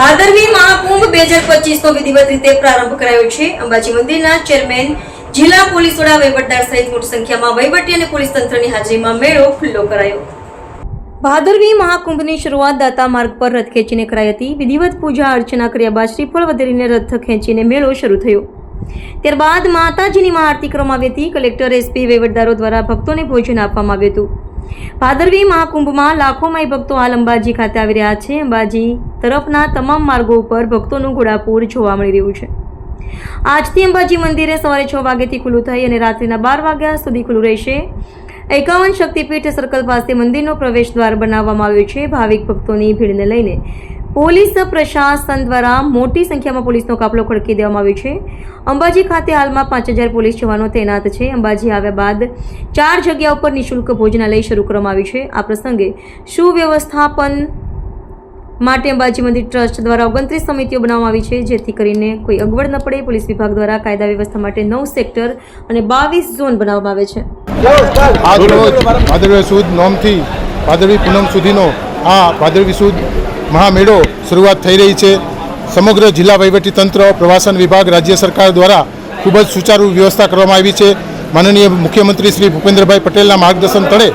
ભાદરવી મહાકુંભ બે હજાર પચીસનો વિધિવત રીતે પ્રારંભ કરાયો છે. અંબાજી મંદિરના ચેરમેન, જિલ્લા પોલીસ વડા વહીવટદાર સહિત મોટી સંખ્યામાં વહીવટી અને પોલીસ તંત્રની હાજરીમાં મેળો ખુલ્લો કરાયો. ભાદરવી મહાકુંભની શરૂઆત દાતા માર્ગ પર રથ ખેંચીને કરાઈ હતી. વિધિવત પૂજા, અર્ચના કર્યા બાદ શ્રીફળ વધેરીને રથ ખેંચીને મેળો શરૂ થયો. ત્યારબાદ માતાજીની મહાઆરતી કરવામાં આવી હતી. કલેક્ટર, એસપી, વહીવટદારો દ્વારા ભક્તોને ભોજન આપવામાં આવ્યું હતું. ભાદરવી મહાકુંભમાં લાખો માઈ ભક્તો હાલ અંબાજી ખાતે આવી રહ્યા છે. અંબાજી તરફના તમામ માર્ગો ઉપર ભક્તોનું ઘોડાપૂર જોવા મળી રહ્યું છે. આજથી અંબાજી મંદિરે સવારે છ વાગ્યાથી ખુલ્લું થઈ અને રાત્રિના બાર વાગ્યા સુધી ખુલ્લું રહેશે. એકાવન શક્તિપીઠ સર્કલ પાસે મંદિરનો પ્રવેશ દ્વાર બનાવવામાં આવ્યો છે. ભાવિક ભક્તોની ભીડને લઈને પોલીસ, પ્રશાસન દ્વારા મોટી સંખ્યામાં પોલીસનો કાફલો ખડકી દેવામાં આવ્યો છે. અંબાજી ખાતે હાલમાં પાંચ હજાર પોલીસ જવાનો તૈનાત છે. અંબાજી આવ્યા બાદ ચાર જગ્યા ઉપર નિઃશુલ્ક ભોજનાલય શરૂ કરવામાં આવ્યું છે. આ પ્રસંગે સુવ્યવસ્થાપન માટે અંબાજી મંદિર ટ્રસ્ટ દ્વારા ઓગણત્રીસ સમિતિઓ બનાવવામાં આવી છે, જેથી કરીને કોઈ અગવડ ન પડે. પોલીસ વિભાગ દ્વારા કાયદા વ્યવસ્થા માટે નવ સેક્ટર અને બાવીસ ઝોન બનાવવામાં આવે છે. ભાદરવી સુદ નોમથી ભાદરવી પૂનમ સુધીનો આ ભાદરવી સુદ મહામેળો શરૂઆત થઈ રહી છે. સમગ્ર જિલ્લા વહીવટીતંત્ર પ્રવાસન વિભાગ, રાજ્ય સરકાર દ્વારા ખૂબ જ સુચારુ વ્યવસ્થા કરવામાં આવી છે. માનનીય મુખ્યમંત્રી શ્રી ભૂપેન્દ્રભાઈ પટેલના માર્ગદર્શન તળે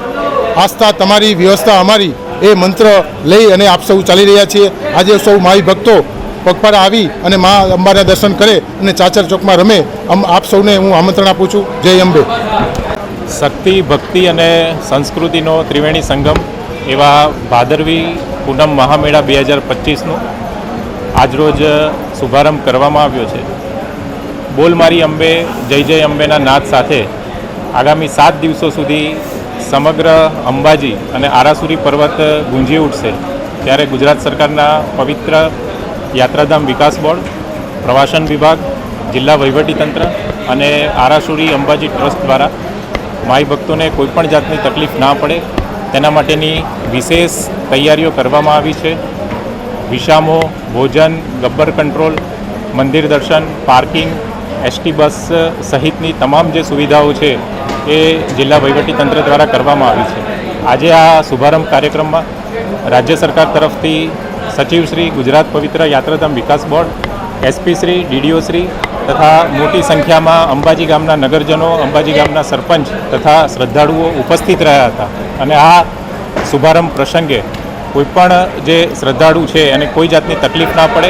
આસ્થા તમારી, વ્યવસ્થા અમારી એ મંત્ર લઈ અને આપ સૌ ચાલી રહ્યા છીએ. આજે સૌ માઈ ભક્તો પગપાળા આવી અને મા અંબાના દર્શન કરે અને ચાચર ચોકમાં રમે. આપ સૌને હું આમંત્રણ આપું છું. જય અંબે. શક્તિ, ભક્તિ અને સંસ્કૃતિનો ત્રિવેણી સંગમ એવા ભાદરવી પૂનમ મહામેળા બે હજાર પચીસનું આજરોજ શુભારંભ કરવામાં આવ્યો છે. બોલ મારી અંબે, જય જય અંબેના નાદ સાથે આગામી સાત દિવસો સુધી સમગ્ર અંબાજી અને આરાસુરી પર્વત ગુંજી ઉઠશે ત્યારે ગુજરાત સરકારના પવિત્ર યાત્રાધામ વિકાસ બોર્ડ, પ્રવાસન વિભાગ, જિલ્લા વહીવટીતંત્ર અને આરાસુરી અંબાજી ટ્રસ્ટ દ્વારા માઈ ભક્તોને કોઈપણ જાતની તકલીફ ના પડે તેના માટેની વિશેષ તૈયારીઓ કરવામાં આવી છે. વિષામો ભોજન, ગબ્બર કંટ્રોલ, મંદિર દર્શન, પાર્કિંગ, એસટી બસ સહિતની તમામ જે સુવિધાઓ છે એ જિલ્લા વહીવટીતંત્ર દ્વારા કરવામાં આવી છે. આજે આ શુભારંભ કાર્યક્રમમાં રાજ્ય સરકાર તરફથી સચિવશ્રી ગુજરાત પવિત્ર યાત્રાધામ વિકાસ board, SP Shri, DDO Shri તથા મોટી સંખ્યામાં અંબાજી ગામના નગરજનો, અંબાજી ગામના સરપંચ તથા શ્રદ્ધાળુઓ ઉપસ્થિત રહ્યા હતા. અને આ શુભારંભ પ્રસંગે કોઈપણ જે શ્રદ્ધાળુ છે એને કોઈ જાતની તકલીફ ના પડે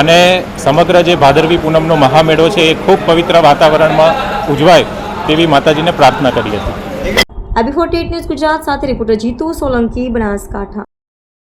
અને સમગ્ર જે ભાદરવી પૂનમનો મહામેળો છે એ ખૂબ પવિત્ર વાતાવરણમાં ઉજવાય. તેવી માતાજીને પ્રાર્થના કરી હતી. આબી ફોર્ટી ન્યૂઝ ગુજરાત સાથે રિપોર્ટર જીતુ સોલંકી બનાસકાંઠા.